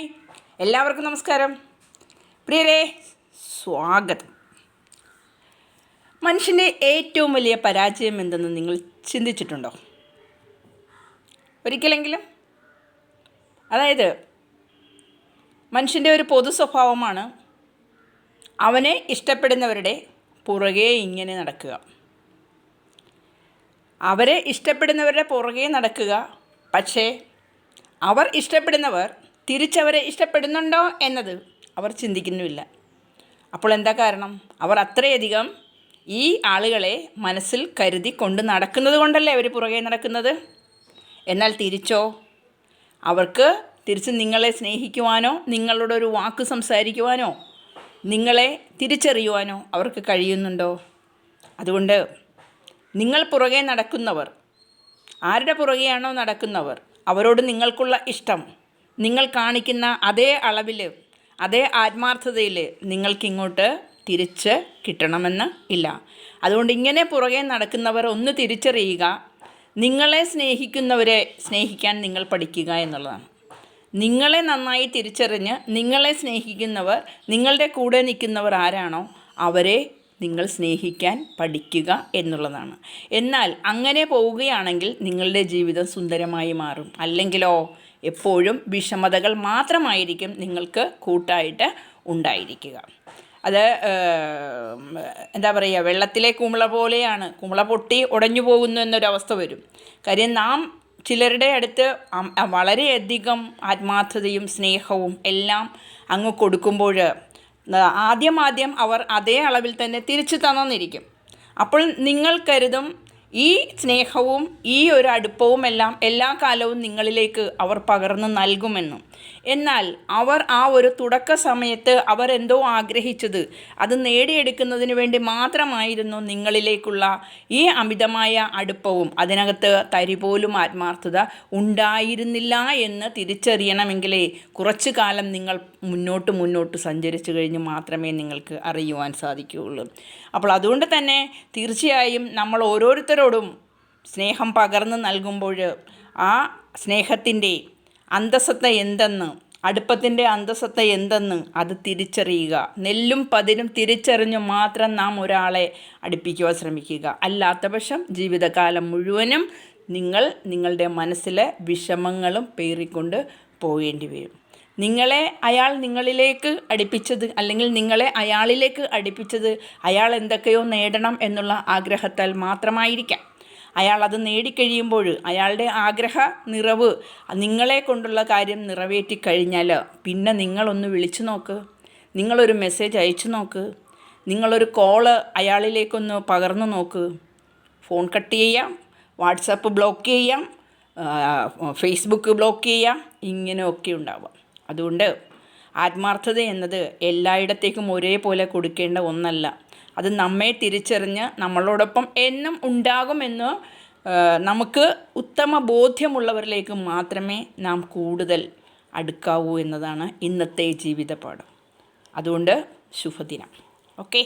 Hi എല്ലാവർക്കും നമസ്കാരം. പ്രിയരെ സ്വാഗതം. മനുഷ്യന്റെ ഏറ്റവും വലിയ പരാജയം എന്തെന്ന് നിങ്ങൾ ചിന്തിച്ചിട്ടുണ്ടോ? ഒരിക്കലെങ്കിലും? അതായത് മനുഷ്യന്റെ ഒരു പൊതു സ്വഭാവമാണ് അവനെ ഇഷ്ടപ്പെടുന്നവരുടെ പുറകെ ഇങ്ങനെ നടക്കുക. അവരെ ഇഷ്ടപ്പെടുന്നവരുടെ പുറകെ നടക്കുക. പക്ഷേ അവർ ഇഷ്ടപ്പെടുന്നവർ തിരിച്ചവരെ ഇഷ്ടപ്പെടുന്നുണ്ടോ എന്നത് അവർ ചിന്തിക്കുന്നുമില്ല. അപ്പോൾ എന്താ കാരണം? അവർ അത്രയധികം ഈ ആളുകളെ മനസ്സിൽ കരുതി കൊണ്ട് നടക്കുന്നത് കൊണ്ടല്ലേ അവർ പുറകെ നടക്കുന്നത്? എന്നാൽ തിരിച്ചോ? അവർക്ക് തിരിച്ച് നിങ്ങളെ സ്നേഹിക്കുവാനോ നിങ്ങളോട് ഒരു വാക്ക് സംസാരിക്കുവാനോ നിങ്ങളെ തിരിച്ചറിയുവാനോ അവർക്ക് കഴിയുന്നുണ്ടോ? അതുകൊണ്ട് നിങ്ങൾ പുറകെ നടക്കുന്നവർ ആരുടെ പുറകെയാണോ നടക്കുന്നവർ അവരോട് നിങ്ങൾക്കുള്ള ഇഷ്ടം നിങ്ങൾ കാണിക്കുന്ന അതേ അളവിൽ അതേ ആത്മാർത്ഥതയിൽ നിങ്ങൾക്കിങ്ങോട്ട് തിരിച്ച് കിട്ടണമെന്ന് ഇല്ല. അതുകൊണ്ട് ഇങ്ങനെ പുറകെ നടക്കുന്നവർ ഒന്ന് തിരിച്ചറിയുക. നിങ്ങളെ സ്നേഹിക്കുന്നവരെ സ്നേഹിക്കാൻ നിങ്ങൾ പഠിക്കുക എന്നുള്ളതാണ്. നിങ്ങളെ നന്നായി തിരിച്ചറിഞ്ഞ് നിങ്ങളെ സ്നേഹിക്കുന്നവർ നിങ്ങളുടെ കൂടെ നിൽക്കുന്നവർ ആരാണോ അവരെ നിങ്ങൾ സ്നേഹിക്കാൻ പഠിക്കുക എന്നുള്ളതാണ്. എന്നാൽ അങ്ങനെ പോവുകയാണെങ്കിൽ നിങ്ങളുടെ ജീവിതം സുന്ദരമായി മാറും. അല്ലെങ്കിലോ എപ്പോഴും വിഷമതകൾ മാത്രമായിരിക്കും നിങ്ങൾക്ക് കൂട്ടായിട്ട് ഉണ്ടായിരിക്കുക. അത് എന്താ പറയുക വെള്ളത്തിലെ കുമിള പോലെയാണ്. കുമിള പൊട്ടി ഉടഞ്ഞു പോകുന്നു എന്നൊരവസ്ഥ വരും. കാര്യം നാം ചിലരുടെ അടുത്ത് വളരെയധികം ആത്മാർത്ഥതയും സ്നേഹവും എല്ലാം അങ്ങ് കൊടുക്കുമ്പോൾ ആദ്യം ആദ്യം അവർ അതേ അളവിൽ തന്നെ തിരിച്ചു തന്നിരിക്കും അപ്പോൾ നിങ്ങൾ കരുതും ഈ സ്നേഹവും ഈ ഒരു അടുപ്പവും എല്ലാം എല്ലാ കാലവും നിങ്ങളിലേക്ക് അവർ പകർന്നു നൽകുമെന്നും. എന്നാൽ അവർ ആ ഒരു തുടക്ക സമയത്ത് അവർ എന്തോ ആഗ്രഹിച്ചത് അത് നേടിയെടുക്കുന്നതിന് വേണ്ടി മാത്രമായിരുന്നു നിങ്ങളിലേക്കുള്ള ഈ അമിതമായ അടുപ്പവും അതിനകത്ത് തരി പോലും ആത്മാർത്ഥത ഉണ്ടായിരുന്നില്ല എന്ന് തിരിച്ചറിയണമെങ്കിലേ കുറച്ചു കാലം നിങ്ങൾ മുന്നോട്ട് മുന്നോട്ട് സഞ്ചരിച്ചു കഴിഞ്ഞ് മാത്രമേ നിങ്ങൾക്ക് അറിയുവാൻ സാധിക്കുകയുള്ളൂ. അപ്പോൾ അതുകൊണ്ട് തന്നെ തീർച്ചയായും നമ്മൾ ഓരോരുത്തരോടും സ്നേഹം പകർന്നു നൽകുമ്പോൾ ആ സ്നേഹത്തിന്റെ അന്തസത്ത എന്തെന്ന് അടുപ്പത്തിന്റെ അന്തസത്ത എന്തെന്ന് അത് തിരിച്ചറിയുക. നെല്ലും പതിരും തിരിച്ചറിഞ്ഞു മാത്രം നാം ഒരാളെ അടുപ്പിക്കുവാൻ ശ്രമിക്കുക. അല്ലാത്ത പക്ഷം ജീവിതകാലം മുഴുവനും നിങ്ങൾ നിങ്ങളുടെ മനസ്സിലെ വിഷമങ്ങളും പേറിക്കൊണ്ട് പോകേണ്ടി വരും. നിങ്ങളെ അയാൾ നിങ്ങളിലേക്ക് അടുപ്പിച്ചത് അല്ലെങ്കിൽ നിങ്ങളെ അയാളിലേക്ക് അടുപ്പിച്ചത് അയാൾ എന്തൊക്കെയോ നേടണം എന്നുള്ള ആഗ്രഹത്താൽ മാത്രമായിരിക്കാം. അയാൾ അത് നേടിക്കഴിയുമ്പോൾ അയാളുടെ ആഗ്രഹ നിറവ് നിങ്ങളെ കൊണ്ടുള്ള കാര്യം നിറവേറ്റി കഴിഞ്ഞാൽ പിന്നെ നിങ്ങളൊന്ന് വിളിച്ചു നോക്ക്. നിങ്ങളൊരു മെസ്സേജ് അയച്ചു നോക്ക്. നിങ്ങളൊരു കോൾ അയാളിലേക്കൊന്ന് പകർന്നു നോക്ക്. ഫോൺ കട്ട് ചെയ്യാം. വാട്സപ്പ് ബ്ലോക്ക് ചെയ്യാം. ഫേസ്ബുക്ക് ബ്ലോക്ക് ചെയ്യാം. ഇങ്ങനെയൊക്കെ ഉണ്ടാവാം. അതുകൊണ്ട് ആത്മാർത്ഥത എന്നത് എല്ലായിടത്തേക്കും ഒരേപോലെ കൊടുക്കേണ്ട ഒന്നല്ല. അത് നമ്മെ തിരിച്ചറിഞ്ഞ് നമ്മളോടൊപ്പം എന്നും ഉണ്ടാകുമെന്ന് നമുക്ക് ഉത്തമ ബോധ്യമുള്ളവരിലേക്ക് മാത്രമേ നാം കൂടുതൽ അടുക്കാവൂ എന്നതാണ് ഇന്നത്തെ ജീവിതപാഠം. അതുകൊണ്ട് ശുഭദിനം. ഓക്കെ?